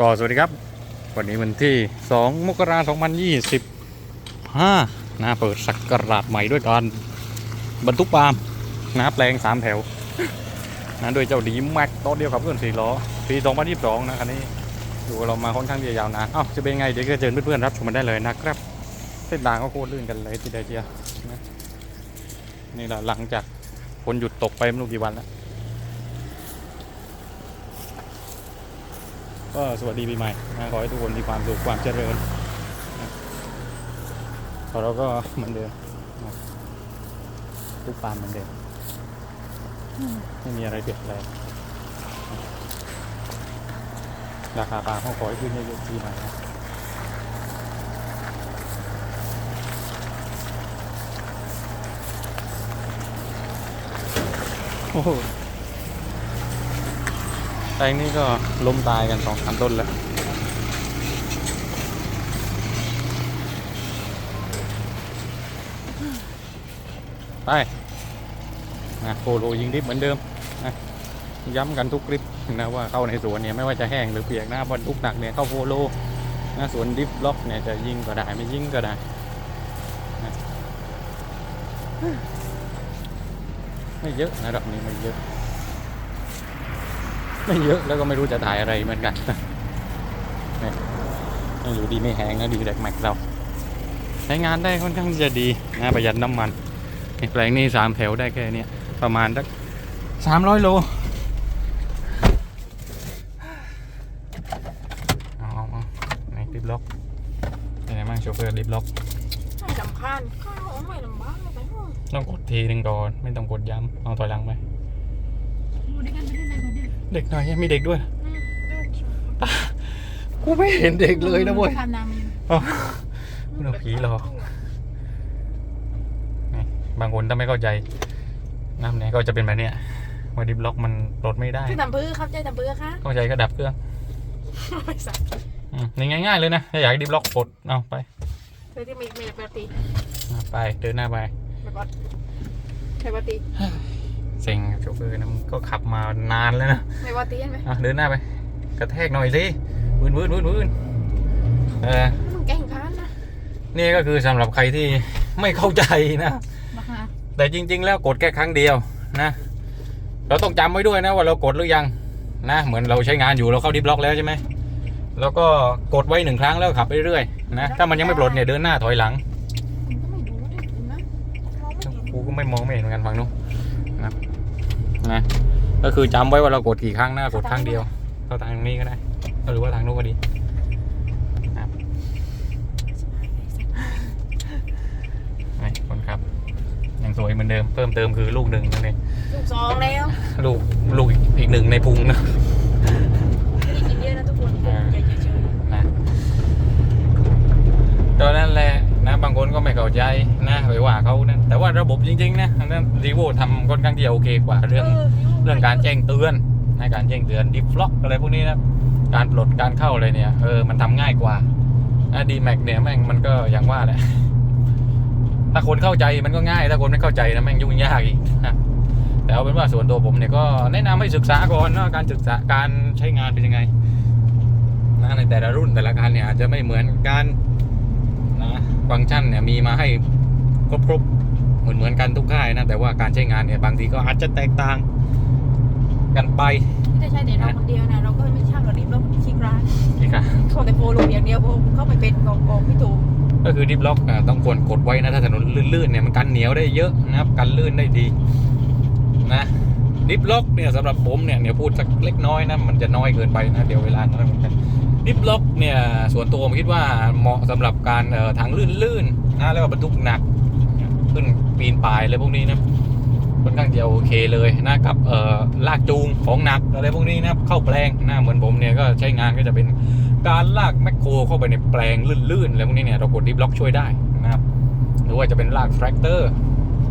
ก็สวัสดีครับ วันนี้วันที่ 2 มกราคม 2025นะเปิดสักราชใหม่ด้วยการบรรทุกปาล์มนะแปลง 3 แถวนะโดยเจ้าดีแม็กตัวเดียวกับเพื่อนสี่ล้อปี 2022 นะคันนี้อยู่เรามาค่อนข้างยาวนานเอ้าจะเป็นไง เดี๋ยวก็เชิญเพื่อนๆรับชมมันได้เลยนะครับ เส้นทางก็โคตรลื่นกันเลยทีเดียวนะนี่แหละหลังจากฝนหยุดตกไปไม่รู้กี่วันแล้ว ก็สวัสดีปีใหม่นะขอให้ทุกคนมีความสุขความเจริญนะของเราก็เหมือนเดิมทุกปานเหมือนเดิมไม่มีอะไรเปลี่ยนแปลงราคาปลาเขาขอให้ขึ้นเยอะๆปีใหม่นะโอ้โห แปลงนี้ก็ล้มตายกันสองสามต้นแล้ว ไปนะโฟโลยิงดิฟเหมือนเดิมนะย้ำกันทุกคลิปนะว่าเข้าในสวนเนี่ยไม่ว่าจะแห้งหรือเปียกนะบรรทุกหนักเนี่ยเข้าโฟโลนะสวนดิฟล็อกเนี่ยจะยิงก็ได้ไม่ยิงก็ได้นะไม่เยอะนะรอบนี้ไม่เยอะ ไม่เยอะแล้วก็ไม่รู้จะถ่ายอะไรเหมือนกันนี่อยู่ดีไม่แห้งนะดีแดกแม็กเราใช้งานได้ค่อนข้างจะดีนะประหยัดน้ำมันนี่แปลงนี้สามแถวได้แค่นี้ประมาณสักสามร้อยโลเอาเอาไหนดิบล็อกเป็นไงบ้างโชเฟอร์ดิบล็อกไม่สำคัญข้าวไม่ลำบากเลยไปหมดต้องกดทีหนึ่งก่อน ไม่ต้องกดย้ำเอาถอยหลังไปดูด้วยกันไม่ได้ไหนคนเดีย เด็กหน่อยมีเด็กด้วยอืมลูกกูไม่เห็นเด็กเลยนะเว้ย ทำน้ำอยู่อ๋อไม่ต้องผีหรอกนี่บางคนถ้าไม่เข้าใจน้ำเนี่ยก็จะเป็นแบบเนี้ยว่าดิบล็อกมันปลดไม่ได้ คือทำพื้นครับใจทำพื้นค่ะเข้าใจก็ดับเครื่องไม่สักอืมนี่ง่าย ๆ เลยนะถ้าอยากให้ดิบล็อกปลดเอาไปเธอที่มีมีปกติเอาไปเดินหน้าไป แบบว่าไม่ปกติ เซ็งโชเฟอร์นะมึงก็ขับมานานแล้วนะไม่ปกติเห็นไหมอะเดินหน้าไป กระแทกหน่อยสิวืนวืนวืนวืนเออมึงแกล้งพานนะนี่ก็คือสำหรับใครที่ไม่เข้าใจนะบักฮะแต่จริง ๆ แล้วกดแค่ครั้งเดียวนะ เราต้องจำไว้ด้วยนะว่าเรากดหรือยังนะ เหมือนเราใช้งานอยู่เราเข้าดิฟล็อกแล้วใช่ไหมแล้วก็กดไว้หนึ่งครั้งแล้วขับไปเรื่อยๆนะถ้ามันยังไม่ปลดเนี่ยเดินหน้าถอยหลังคุณก็ไม่รู้ได้ถึงนะเราไม่เห็นกูก็ไม่มองไม่เห็นเหมือนกันฟังนู้ นนะนะก็คือจำไว้ว่าเรากดกี่ครั้งนะกดครั้งเดียวเข้าทางนี้ก็ได้หรือว่าทางนู้นก็ดีนะครับนี่คนครับยังสวยเหมือนเดิมเพิ่มเติมคือลูกหนึ่งนั่นเองลูกสองแล้ว ลูกลูกอีกหนึ่งในพุงนะ ไม่ได้กินเยอะนะทุกคน อ่า อย่าเฉย นะตอนนั้นแหละนะบางคนก็ไม่เข้าใจนะไปว่าเขานะแต่ ว่าระบบจริงๆนะอันนั้นรีโวทำค่อนข้างที่จะโอเคกว่าเรื่องเรื่องการแจ้งเตือนในการแจ้งเตือนดิฟล็อกอะไรพวกนี้นะการปลดการเข้าอะไรเนี่ยเออมันทำง่ายกว่าดีแม็กเนี่ยแม่งมันก็อย่างว่าแหละถ้าคนเข้าใจมันก็ง่ายถ้าคนไม่เข้าใจนะแม่งยุ่งยากอีกนะแต่เอาเป็นว่าส่วนตัวผมเนี่ยก็แนะนำให้ศึกษาก่อนนะการศึกษาการใช้งานเป็นยังไงนะในแต่ละรุ่นแต่ละการเนี่ยอาจจะไม่เหมือนกันนะฟังก์ชันเนี่ยมีมาให้ครบๆ เหมือนเหมือนๆกันทุกค่ายนะ แต่ว่าการใช้งานเนี่ยบางทีก็อาจจะแตกต่างกันไปไม่ได้ใช่แต่เราคนเดียวนะเราก็ไม่ช่างเราดิบเราขี้ร้านอีกอะเขาแต่โฟลงอย่างเดียวพอเข้าไปเป็นกองกองไม่ถูกก็คือดิฟล็อกอะต้องควรกดไว้นะถ้าถนนลื่นๆเนี่ยมันกันเหนียวได้เยอะนะครับกันลื่นได้ดีนะดิฟล็อกเนี่ยสำหรับผมเนี่ยเดี๋ยวพูดสักเล็กน้อยนะมันจะน้อยเกินไปนะเดี๋ยวเวลาน้อยเหมือนกันดิฟล็อกเนี่ยส่วนตัวผมคิดว่าเหมาะสำหรับการเอ่อทางลื่นๆนะแล้วก็บรรทุกหนักขึ้น ปีนป่ายอะไรพวกนี้นะค่อนข้างจะโอเคเลยนะกับเอ่อลากจูงของหนักอะไรพวกนี้นะเข้าแปลงนะเหมือนผมเนี่ยก็ใช้งานก็จะเป็นการลากแมคโครเข้าไปในแปลงลื่นๆอะไรพวกนี้เนี่ยเรากดดิฟล็อกช่วยได้นะครับหรือว่าจะเป็นลากแทรกเตอร์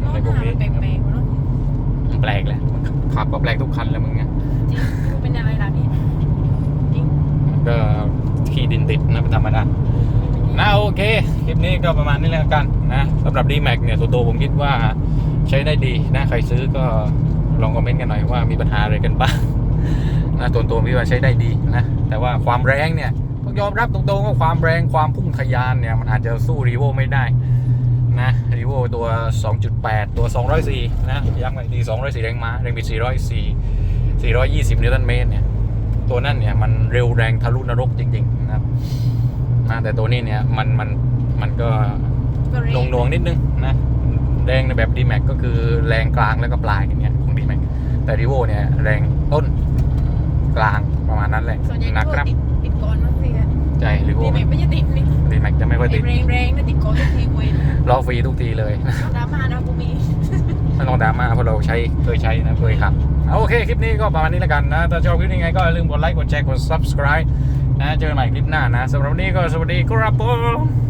น้องอะไรหพวกน้านี้มันแปลกๆเนาะแปลกแหละขับก็แปลกทุกคันเลยมึงเนี่ยจริงไม่รู้เป็นอะไรล่ะนี่จริงก็ขี้ดินติดนะเป็นธรรมดา นะโอเค คลิปนี้ก็ประมาณนี้แล้วกันนะสำหรับ d m a x เนี่ยส่วตัวผมคิดว่าใช้ได้ดีนะใครซื้อก็ลองคอมเมนต์กันหน่อยว่ามีปัญหาอะไรกันบ้างนะตัวตัวพี่ว่าใช้ได้ดีนะ แต่ว่าความแรงเนี่ยต้องยอมรับตรงๆว่าความแรงความพุ่งทะยานเนี่ย มันอาจจะสู้รีโวไม่ได้นะรีโวตัว 2.8 ตัว 204 นะย้ำกันอีกที204 แรงม้าแรงบิด404 420 นิวตันเมตรเนี่ย ตัวนั่นเนี่ย มันเร็วแรงทะลุนรกจริง ๆ นะครับ นะแต่ตัวนี้เนี่ยมันมันมันก็ก็เร่ลงนวงๆนิดนึงนะแรงในแบบ d m a x ก็คือแรงกลางแล้วก็ปลายอย่างเงี้ยของ d m a x แต่ r ีโวเนี่ยแรงต้นกลางประมาณนั้นแหละส่วนใหญ่นะคก็รับติดติดก่อนนะพี่อะใจ r ีโวดีไหมไม่จะติดนี่ d m a x จะไม่ค่อยติดแรงแรงๆนะติดก่อนทุกทีเว้ยรอฟรีทุกทีเลยดราม่านะกูมีไม่ต้องดราม่าเพราะเราใช้เคยใช้นะเคยขับเอาโอเค คลิปนี้ก็ประมาณนี้แล้วกันนะ ถ้าชอบคลิปนี้ไงก็อย่าลืมกดไลค์กดแชร์กด subscribe นะเจอกันใหม่คลิปหน้านะสำหรับวันนี้ก็สวัสดีครับผม